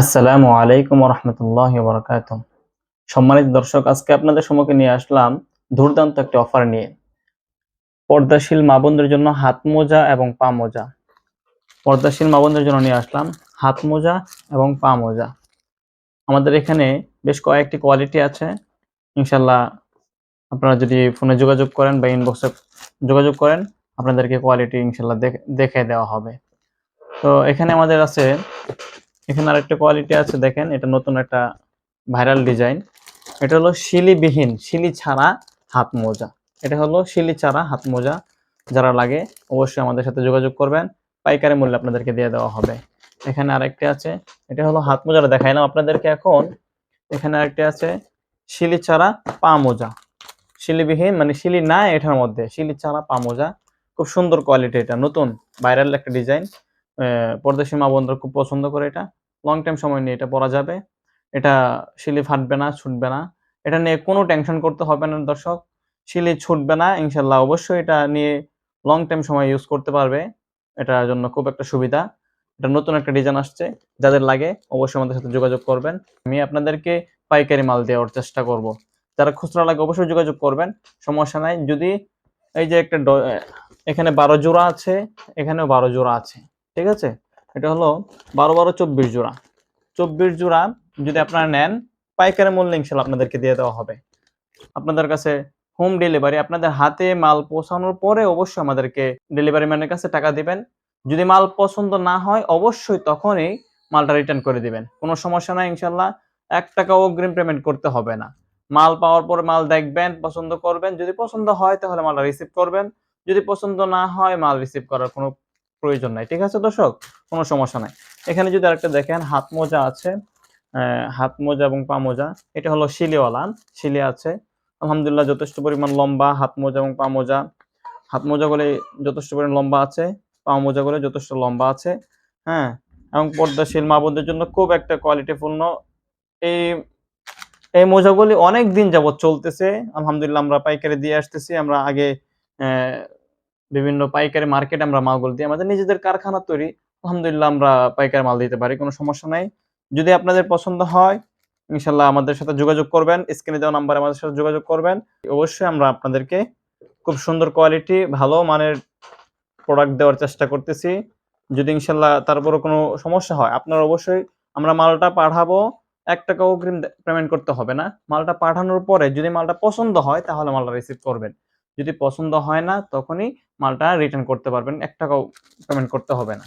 আসসালামু আলাইকুম রহমতুল্লাহ বরকাত সম্মানিত দর্শক, আজকে আপনাদের সম্মুখে নিয়ে আসলাম দুর্দান্ত একটি অফার নিয়ে। পর্দাশীল মা বোনদের জন্য হাত মোজা এবং পা মোজা। পর্দাশীল মা বোনদের জন্য নিয়ে আসলাম হাত মোজা এবং পা মোজা। আমাদের এখানে বেশ কয়েকটি কোয়ালিটি আছে। ইনশাল্লাহ আপনারা যদি ফোনে যোগাযোগ করেন বা ইনবক্সে যোগাযোগ করেন, আপনাদেরকে কোয়ালিটি ইনশাল্লাহ দেখে দেওয়া হবে। তো এখানে আমাদের আছে এখানে আরেকটা কোয়ালিটি আছে, দেখেন, এটা নতুন একটা ভাইরাল ডিজাইন এটা হলো শিলিবিহীন, শিলি ছাড়া হাত মোজা। এটা হলো শিলি ছাড়া হাত মোজা। যারা লাগে, অবশ্যই আমাদের সাথে যোগাযোগ করবেন। পাইকারি মূল্যে আপনাদেরকে দিয়ে দেওয়া হবে। এখানে আরেকটি আছে, এটা হলো হাত মোজাটা দেখাইলাম আপনাদেরকে এখন। এখানে আরেকটি আছে, শিলি ছাড়া পা মোজা। শিলিবিহীন মানে শিলি নাই এটার মধ্যে, শিলি ছাড়া পা মোজা। খুব সুন্দর কোয়ালিটি এটা, নতুন ভাইরাল একটা ডিজাইন পর্দাসী মা বন্ধুরা খুব পছন্দ করে এটা। লং টাইম সময় নিয়ে এটা পরা যাবে। এটা শিলি ফাটবে না, ছুটবে না। এটা নিয়ে কোনো টেনশন করতে হবে না দর্শক। শিলি ছুটবে না, ইনশাল্লাহ অবশ্যই এটা নিয়ে লং টাইম সময় ইউজ করতে পারবে। এটার জন্য খুব একটা সুবিধা। এটা নতুন একটা ডিজাইন আসছে, যাদের লাগে অবশ্যই আমাদের সাথে যোগাযোগ করবেন। আমি আপনাদেরকে পাইকারি মাল দেওয়ার চেষ্টা করব। যারা খুচরা লাগে অবশ্যই যোগাযোগ করবেন, সমস্যা নাই। যদি এই যে একটা এখানে বারো জোড়া আছে, এখানেও বারো জোড়া আছে, ঠিক আছে? এটা হলো বারো বারো চব্বিশ জোড়া। চব্বিশ জোড়া যদি আপনারা নেন, পাইকারি মূল্য ইনশাল্লাহ আপনাদেরকে দিয়ে দেওয়া হবে। আপনাদের কাছে হোম ডেলিভারি আপনাদের হাতে মাল পৌঁছানোর পরে অবশ্যই আমাদেরকে ডেলিভারি ম্যানের কাছে টাকা দিবেন। যদি মাল পছন্দ না হয়, অবশ্যই তখনই মালটা রিটার্ন করে দিবেন। কোনো সমস্যা নাই ইনশাল্লাহ, এক টাকা অগ্রিম পেমেন্ট করতে হবে না। মাল পাওয়ার পরে মাল দেখবেন, পছন্দ করবেন। যদি পছন্দ হয়, তাহলে মালটা রিসিভ করবেন। যদি পছন্দ না হয়, মাল রিসিভ করার কোনো প্রয়োজন নাই। ঠিক আছে দর্শক? কোনো সমস্যা নাই। এখানে যদি আরেকটা দেখেন, হাত মোজা আছে হাত মোজা এবং পা মোজা, এটা হলো শিলিওয়ালা শিলি আছে। আলহামদুলিল্লাহ যথেষ্ট পরিমাণ লম্বা হাত মোজা এবং পা মোজা। হাত মোজাগুলি যথেষ্ট পরিমাণ লম্বা আছে, পা মোজাগুলো যথেষ্ট লম্বা আছে হ্যাঁ? এবং পর্দাশীল মা বোনদের জন্য খুব একটা কোয়ালিটিপূর্ণ এই এই মোজাগুলি অনেক দিন যাবত চলতেছে। আলহামদুলিল্লাহ আমরা পাইকারি দিয়ে আসতেছি, আমরা আগে বিভিন্ন পাইকারি মার্কেট আমরা মালগুলো দিই আমাদের নিজেদের কারখানা তৈরি আলহামদুলিল্লাহ আমরা পাইকার মাল দিতে পারি, কোনো সমস্যা নাই। যদি আপনাদের পছন্দ হয়, ইনশাল্লাহ আমাদের সাথে যোগাযোগ করবেন, স্ক্রিনে দেওয়া নাম্বারে আমাদের সাথে যোগাযোগ করবেন। অবশ্যই আমরা আপনাদেরকে খুব সুন্দর কোয়ালিটি ভালো মানের প্রোডাক্ট দেওয়ার চেষ্টা করতেছি। যদি ইনশাল্লাহ তারপরে কোনো সমস্যা হয়, আপনারা অবশ্যই আমরা মালটা পাঠাবো, এক টাকা অগ্রিম পেমেন্ট করতে হবে না। মালটা পাঠানোর পরে যদি মালটা পছন্দ হয়, তাহলে মালটা রিসিভ করবেন। যদি পছন্দ হয় না, তখনই মালটা রিটার্ন করতে পারবেন, এক টাকাও পেমেন্ট করতে হবে না।